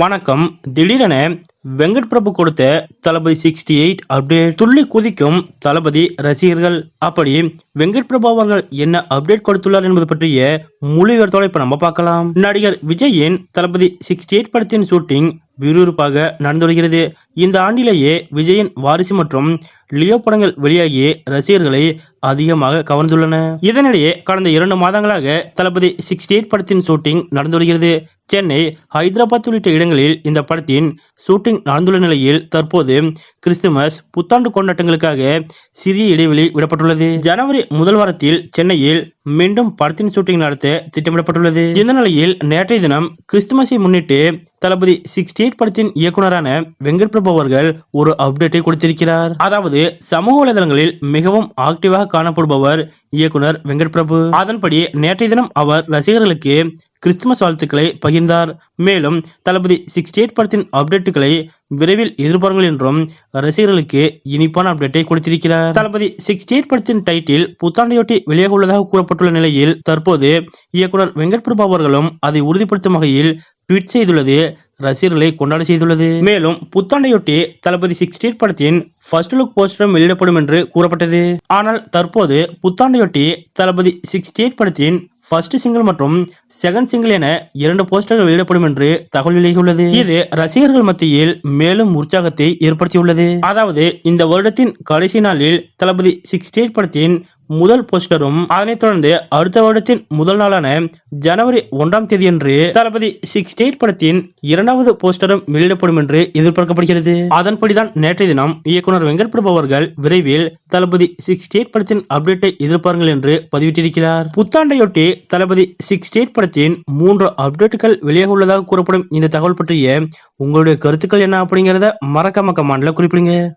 வணக்கம். திடீரென வெங்கட் பிரபு கொடுத்த தளபதி சிக்ஸ்டி எயிட் அப்டேட் துள்ளி குதிக்கும் தளபதி ரசிகர்கள். அப்படி வெங்கட் பிரபு அவர்கள் என்ன அப்டேட் கொடுத்துள்ளார் என்பது பற்றிய முழு விவரத்தோட இப்ப நம்ம பார்க்கலாம். நடிகர் விஜயின் தளபதி சிக்ஸ்டி எயிட் படத்தின் ஷூட்டிங் விறுவிறுப்பாக நடந்து வருகிறது. இந்த ஆண்டிலேயே விஜயின் வாரிசு மற்றும் லியோ படங்கள் வெளியாகி ரசிகர்களை அதிகமாக கவர்ந்துள்ளன. இதனிடையே கடந்த இரண்டு மாதங்களாக தளபதி சிக்ஸ்டி எயிட் படத்தின் ஷூட்டிங் நடந்து வருகிறது. சென்னை ஹைதராபாத் உள்ளிட்ட இடங்களில் இந்த படத்தின் ஷூட்டிங் நடந்துள்ள நிலையில் தற்போது கிறிஸ்துமஸ் புத்தாண்டு கொண்டாட்டங்களுக்காக சிறிய இடைவெளி விடப்பட்டுள்ளது. ஜனவரி முதல் வாரத்தில் சென்னையில் மீண்டும் படத்தின் ஷூட்டிங் நடத்த திட்டமிடப்பட்டுள்ளது. இந்த நிலையில் நேற்றைய தினம் கிறிஸ்துமஸை முன்னிட்டு தளபதி சிக்ஸ்டி எயிட் படத்தின் இயக்குநரான வெங்கட் காணப்படுபவர்கள் ஒரு அப்டேட்டை கொடுத்திருக்கிறார். அதாவது சமூக வலைதளங்களில் மிகவும் ஆக்டிவாக காணப்படுபவர் இயக்குனர் வெங்கட் பிரபு அதன்படி நேற்றைய தினம் அவர் ரசிகர்களுக்கு கிறிஸ்துமஸ் வாழ்த்துக்களை பகிர்ந்தார். மேலும் தளபதி சிக்ஸ்டி எயிட் படத்தின் அப்டேட்டுகளை விரைவில் எதிர்பாருங்கள் என்றும் ரசிகர்களுக்கு இனிப்பான அப்டேட்டை கொடுத்திருக்கிறார். தளபதி சிக்ஸ்டி எயிட் படத்தின் டைட்டில் புத்தாண்டையொட்டி வெளியாக உள்ளதாக கூறப்பட்டுள்ள நிலையில் தற்போது இயக்குனர் வெங்கட் பிரபு அவர்களும் அதை உறுதிப்படுத்தும் வகையில் ட்வீட் செய்துள்ளது ரசிகர்களை கொண்டாட செய்துள்ளது. மேலும் புத்தாண்டையொட்டி தளபதி சிக்ஸ்டீன் எயிட் படத்தின் ஃபர்ஸ்ட் லுக் போஸ்டரும் வெளியிடப்படும் என்று கூறப்பட்டது. ஆனால் தற்போது புத்தாண்டையொட்டி தளபதி சிக்ஸ்டி எயிட் படத்தின் ஃபர்ஸ்ட் சிங்கிள் மற்றும் செகண்ட் சிங்கிள் என இரண்டு போஸ்டர்கள் வெளியிடப்படும் என்று தகவல் வெளியாகியுள்ளது. இது ரசிகர்கள் மத்தியில் மேலும் உற்சாகத்தை ஏற்படுத்தியுள்ளது. அதாவது இந்த வருடத்தின் கடைசி நாளில் தளபதி சிக்ஸ்டீன் படத்தின் முதல் போஸ்டரும் அதனைத் தொடர்ந்து அடுத்த வருடத்தின் முதல் நாளான ஜனவரி ஒன்றாம் தேதியன்று தளபதி சிக்ஸ்டி எயிட் படத்தின் இரண்டாவது போஸ்டரும் வெளியிடப்படும் என்று எதிர்பார்க்கப்படுகிறது. அதன்படிதான் நேற்றைய தினம் இயக்குனர் வெங்கட் பிரபு அவர்கள் விரைவில் தளபதி சிக்ஸ்டி எயிட் படத்தின் அப்டேட்டை எதிர்பாருங்கள் என்று பதிவிட்டிருக்கிறார். புத்தாண்டையொட்டி தளபதி சிக்ஸ்டி எயிட் படத்தின் மூன்று அப்டேட்டுகள் வெளியாக உள்ளதாக கூறப்படும் இந்த தகவல் பற்றிய உங்களுடைய கருத்துக்கள் என்ன அப்படிங்கறத மறக்காம கமாண்ட்ல குறிப்பிடுங்க.